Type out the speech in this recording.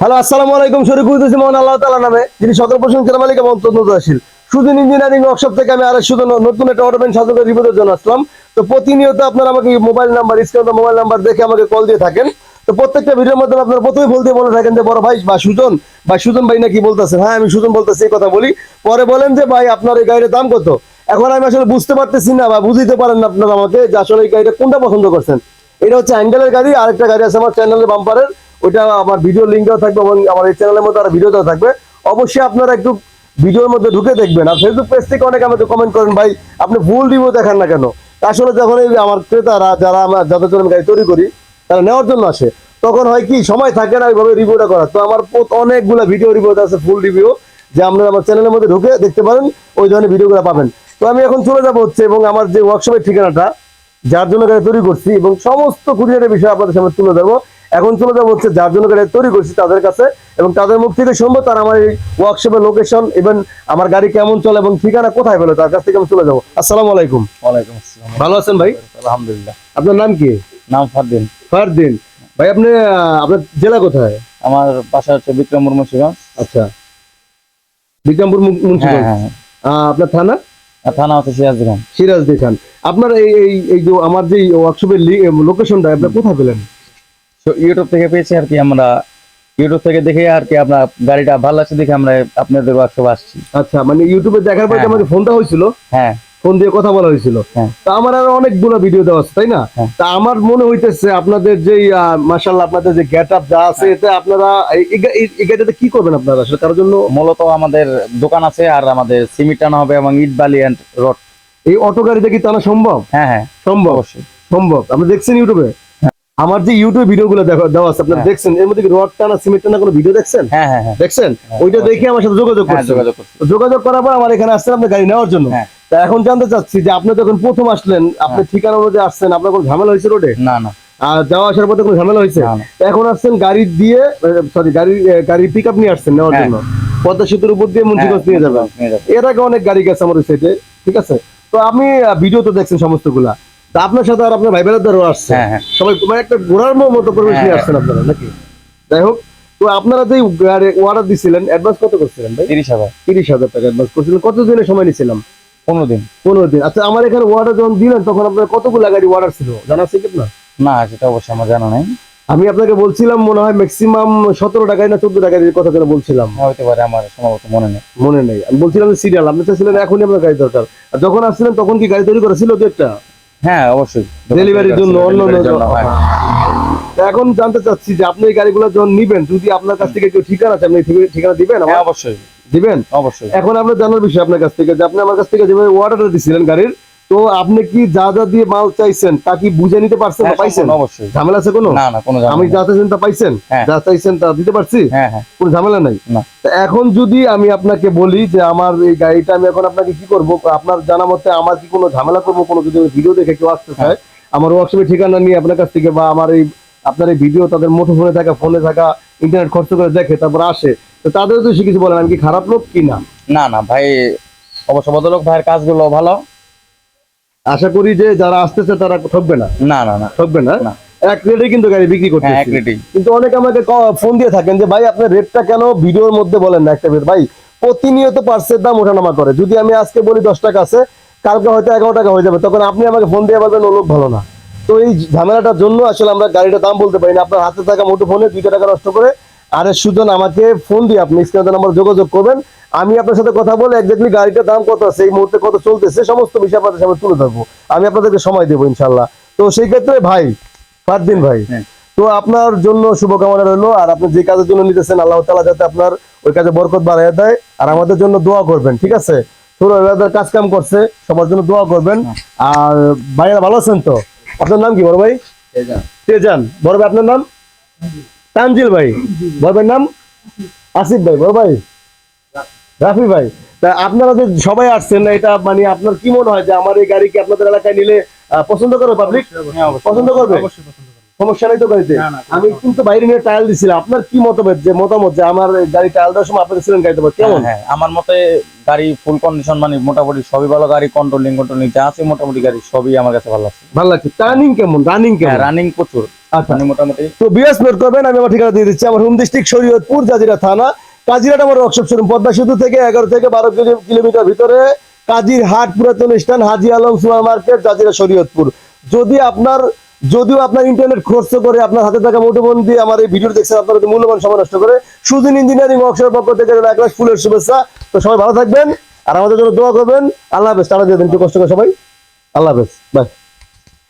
Hello, আসসালামু আলাইকুম। শরীফ বুঝতেছি মোহন আল্লাহ তালা নামে, যিনি সকল প্রশংসার মালিক এবং তন্ত্রশীল সুদিন ইঞ্জিনিয়ারিং ওয়ার্কশপ থেকে আমি আরও শুধু নতুন একটা অটো ব্যান্ড রিপোর্টের জন্য আসলাম। তো প্রতিনিয়ত আপনারা আমাকে মোবাইল নাম্বার স্ক্রিনে মোবাইল নাম্বার দেখে আমাকে কল দিয়ে থাকেন। তো প্রত্যেকটা ভিডিওর মধ্যে আপনারা প্রথমে বলতে বলে থাকেন যে, বড় ভাই বা সুজন বা সুজন ভাই নাকি বলতেছেন? হ্যাঁ আমি সুজন বলতেছি, এই কথা বলি। পরে বলেন যে, ভাই, আপনার এই গাড়ির দাম কত? এখন আমি আসলে বুঝতে পারতেছি না বা বুঝতে পারেন না আপনারা আমাকে যে, আসলে এই গাড়িটা কোনটা পছন্দ করছেন। এটা হচ্ছে অ্যাঙ্গেলের গাড়ি, আরেকটা গাড়ি আছে আমার চ্যানেলের বাম্পারের ওইটা আমার ভিডিও লিঙ্কও থাকবে এবং আমার এই চ্যানেলের মধ্যে আর ভিডিও দেওয়া থাকবে। অবশ্যই আপনারা একটু ভিডিওর মধ্যে ঢুকে দেখবেন। আর ফেসবুক পেজ থেকে অনেকে আমাকে কমেন্ট করেন, ভাই, আপনি ভুল রিভিউ দেখান না কেন? আসলে যখন এই আমার ক্রেতারা, যারা আমরা যাদের জন্য গাড়ি তৈরি করি, তারা নেওয়ার জন্য আসে। তখন হয় কি, সময় থাকে না ওইভাবে রিভিউটা করার। তো আমার অনেকগুলো ভিডিও রিভিউ আছে ফুল রিভিউ যে আপনারা আমার চ্যানেলের মধ্যে ঢুকে দেখতে পারেন, ওই ধরনের ভিডিওগুলো পাবেন। তো আমি এখন চলে যাব হচ্ছে এবং আমার যে ওয়ার্কশপের ঠিকানাটা, যার জন্য গাড়ি তৈরি করছি এবং সমস্ত কুরিয়ারের বিষয় আপনাদের সামনে তুলে ধরবো। এখন চলে যাব হচ্ছে যার জন্য গাড়ি তৈরি করছি তাদের কাছে এবং তাদের মুখ থেকে শুনব তার আমার এই ওয়ার্কশপের লোকেশন এবং আমার গাড়ি কেমন চলে এবং ঠিকানা কোথায় পেল তার কাছ থেকে আমি চলে যাব। আসসালামু আলাইকুম। ওয়ালাইকুম আসসালাম। ভালো আছেন ভাই? আলহামদুলিল্লাহ। আপনার নাম কি? নাম ফারদিন। ফারদিন। ভাই আপনি আপনার জেলা কোথায়? আমার বাসা হচ্ছে বিক্রম মুন্সিগঞ্জ। আচ্ছা। বিক্রমপুর মু- মুন্সিগঞ্জ? হ্যাঁ হ্যাঁ। আপনার থানা? থানা হচ্ছে সিরাজগঞ্জ। সিরাজদি খান আপনার এই এই এই যে আমার যে ওয়ার্কশপের লোকেশনটা আপনি কোথায় পেলেন? তো ইউটিউব থেকে পেয়েছি আর কি আমরা ইউটিউব থেকে দেখে আর কি আপনার গাড়িটা ভালো লাগছে দেখে আমরা আপনাদের ওয়ার্কশপ আসছি। আচ্ছা মানে ইউটিউবে দেখার পরে হ্যাঁ। ফোনটা হয়েছিল। হ্যাঁ। ফোন দিয়ে কথা বলা হয়েছিল। হ্যাঁ। তা আমার আরও অনেকগুলো ভিডিও দেওয়া আছে তাই না? হ্যাঁ। তা আমার মনে হইতেছে আপনাদের যে মাসাল্লাহ আপনাদের যে গেট আপ যা আছে এতে আপনারা এই- এই গা- এই- এই গাড়িটাতে কি করবেন আপনারা? আসলে তার জন্য মূলত আমাদের দোকান আছে আর আমাদের সিমেন্ট টানা হবে এবং ইট বালি অ্যান্ড রড এই অটো গাড়িতে কি টানা সম্ভব? হ্যাঁ হ্যাঁ। সম্ভব। অবশ্যই। সম্ভব। আপনি দেখছেন ইউটিউবে আমার যে ইউটিউবে ভিডিও গুলো দেওয়া আছে আপনারা হ্যাঁ। দেখছেন এর মধ্যে রড টানা সিমেন্ট টানা কোনো ভিডিও দেখছেন? হ্যাঁ হ্যাঁ হ্যাঁ। দেখছেন? ওইটা দেখে আমার সাথে যোগাযোগ হ্যাঁ করছেন। যোগাযোগ করছি। তো যোগাযোগ করার পর আমার এখানে আসছেন আপনার গাড়ি নেওয়ার জন্য। তা এখন জানতে চাচ্ছি যে আপনি যখন প্রথম আসলেন আপনি ঠিকানা অনুযায়ী আসছেন আপনার কোনো ঝামেলা হয়েছে রোডে? না না। আর যাওয়া আসার পথে কোনো ঝামেলা হয়েছে? এখন আসছেন গাড়ি দিয়ে সরি গাড়ি গাড়ি পিক আপ নিয়ে আসছেন নেওয়ার। জন্য। পদ্মা সেতুর উপর দিয়ে মুন্সিগঞ্জ নিয়ে যাবেন। এর আগে অনেক গাড়ি গেছে আমার সাইডে ঠিক আছে? তো আমি ভিডিও তো দেখছেন সমস্তগুলা তা আপনার সাথে আর আপনার ভাই বেড়াদারও আসছে। হ্যাঁ হ্যাঁ। সবাই মানে একটা ঘোরার মতো পরিবেশ নিয়ে হ্যাঁ। আসছেন আপনারা নাকি? যাই হোক তো আপনারা যে অর্ডার দিছিলেন অ্যাডভান্স কত করছিলেন ভাই? তিরিশ হাজার। তিরিশ হাজার টাকা অ্যাডভান্স করছিলেন। কত দিনের সময় নিছিলাম? পনেরো দিন। পনেরো দিন। আচ্ছা আমার এখানে অর্ডার যখন দিলেন তখন আপনার কতগুলো গাড়ি অর্ডার ছিল? জানা আছে কি না না সেটা অবশ্যই আমার জানা নেই। আমি আপনাকে বলছিলাম মনে হয় ম্যাক্সিমাম সতেরো টাকায় না চোদ্দ টাকায় কথা বলছিলাম। হতে পারে আমার সম্ভবত মনে নেই। মনে নেই। আমি বলছিলাম সিরিয়াল আপনি চাইছিলেন এখনই আপনার গাড়ি দরকার। আর যখন আসছিলেন তখন কি গাড়ি তৈরি করা ছিল দু একটা? হ্যাঁ অবশ্যই ডেলিভারির জন্য, অন্য। হ্যাঁ। এখন জানতে চাচ্ছি যে আপনি এই গাড়িগুলো যখন নিবেন যদি আপনার কাছ থেকে কেউ ঠিকানা আছে আপনি ঠিকানা দিবেন হ্যাঁ অবশ্যই দিবেন অবশ্যই এখন আপনার জানার বিষয় আপনার কাছ থেকে যে আপনি আমার কাছ থেকে যেভাবে অর্ডার দিছিলেন গাড়ির তো আপনি কি যা যা দিয়ে মাল চাইছেন তা কি বুঝে নিতে পারছেন হ্যাঁ, পাইছেন? অবশ্যই। ঝামেলা আছে কোনো? না না কোনো আমি আমি যা চাইছেন তা পাইছেন? হ্যাঁ। যা চাইছেন তা দিতে পারছি? হ্যাঁ হ্যাঁ। কোনো ঝামেলা নাই? না। তা এখন যদি আমি আপনাকে বলি যে আমার এই গাড়িটা আমি এখন আপনাকে কি করব? আপনার জানা মতে আমার কি কোনো ঝামেলা করব? কোনো যদি ভিডিও দেখে কেউ আসতে চায় আমার ওয়ার্কশপের ঠিকানা নিয়ে আপনার কাছ থেকে বা আমার এই আপনার এই ভিডিও তাদের মুঠো ফোনে থাকা ফোনে থাকা ইন্টারনেট খরচ করে দেখে তারপর আসে। তো তাদের তো সে কিছু বলেন আমি কি খারাপ লোক কি না? না না ভাই অবশ্য ভদ্রলোক ভাইয়ের কাজগুলো ভালো। আশা করি যে যারা আসতেছে তারা ঠকবে না। না না না। ঠকবে না। এক রেটে কিন্তু গাড়ি বিক্রি করতে হ্যাঁ এক রেটিং কিন্তু অনেকে আমাকে ফোন দিয়ে থাকেন যে ভাই আপনার রেটটা কেন ভিডিওর মধ্যে বলেন না একটা ভাই প্রতিনিয়ত পার্সের দাম ওঠানামা করে। যদি আমি আজকে বলি দশ টাকা আছে কালকে হয়তো এগারো টাকা হয়ে যাবে। তখন আপনি আমাকে ফোন দিয়ে বলবেন ও লোক ভালো না। তো এই ঝামেলাটার জন্য আসলে আমরা গাড়িটার দাম বলতে পারি না। আপনার হাতে থাকা মোটো ফোনে দুইটা টাকা নষ্ট করে আরে সুজন আমাকে ফোন দিয়ে আপনি স্ক্রিনে নাম্বার যোগাযোগ করবেন। আমি আপনার সাথে কথা বলে একজাক্টলি গাড়িটার দাম কত আছে এই মুহূর্তে কত চলতেছে সমস্ত বিষয় আপনাদের সামনে তুলে ধরবো। আমি আপনাদেরকে সময় দেবো ইনশাল্লাহ তো সেই ক্ষেত্রে ভাই ফারদিন ভাই হ্যাঁ। তো আপনার জন্য শুভকামনা রইল আর আপনি যে কাজের জন্য নিতেছেন আল্লাহ তালা যাতে আপনার ওই কাজে বরকত বাড়াইয়া দেয় আর আমাদের জন্য দোয়া করবেন ঠিক আছে? এলাকার কাজ কাম করছে সবার জন্য দোয়া করবেন। আর ভাইয়েরা ভালো আছেন তো? আপনার নাম কি বড় ভাই? তেজান। বড় ভাই আপনার নাম? তানজিল ভাই বড় নাম আসিফ ভাই বড় ভাই রাফি ভাই তা আপনারা যে সবাই আসছেন এটা মানে আপনার কি মনে হয় যে আমার এই গাড়ি কি আপনাদের এলাকায় নিলে পছন্দ করবে? পাবলিক পছন্দ করবে। সমস্যা নেই তো গাড়িতে? আমি কিন্তু বাইরে নিয়ে টায়াল দিছিলাম। আপনার কি মতামত যে মতামত যে আমার গাড়ি টায়াল দেওয়ার সময় আপনাদের ছিলেন গাড়িতে? কেমন? হ্যাঁ, হ্যাঁ আমার মতে গাড়ি ফুল কন্ডিশন মানে মোটামুটি সবই ভালো গাড়ি কন্ট্রোলিং কন্ট্রোলিং যা আছে মোটামুটি গাড়ি সবই আমার কাছে ভালো লাগছে। ভালো লাগছে। টার্নিং কেমন? রানিং হ্যাঁ কেমন? রানিং প্রচুর। আচ্ছা। মানে মোটামুটি। তো বিএস নোট করবেন আমি আমার ঠিকানা দিয়ে দিচ্ছি। আমার হোম ডিস্ট্রিক্ট শরীয়তপুর জাজিরা থানা কাজিরাট আমার ওয়ার্কশপ শোরুম পদ্মা সেতু থেকে এগারো থেকে বারো কিলো- কিলোমিটার ভিতরে কাজির হাট পুরাতন stand Haji Alam super market Zajira Shariatpur. যদি আপনার যদিও আপনার ইন্টারনেট খরচ করে আপনার হাতে থাকা মুঠোফোন দিয়ে আমার এই ভিডিও দেখছেন আপনার মূল্যবান সময় নষ্ট করে সুদিন ইঞ্জিনিয়ারিং ওয়ার্কশপের পক্ষ থেকে এক লাখ ফুলের শুভেচ্ছা। তো সবাই ভালো থাকবেন আর আমাদের জন্য দোয়া করবেন। আল্লাহ হাফেজ টাটা দিয়ে দিন একটু কষ্ট করে সবাই। আল্লাহ হাফেজ বাই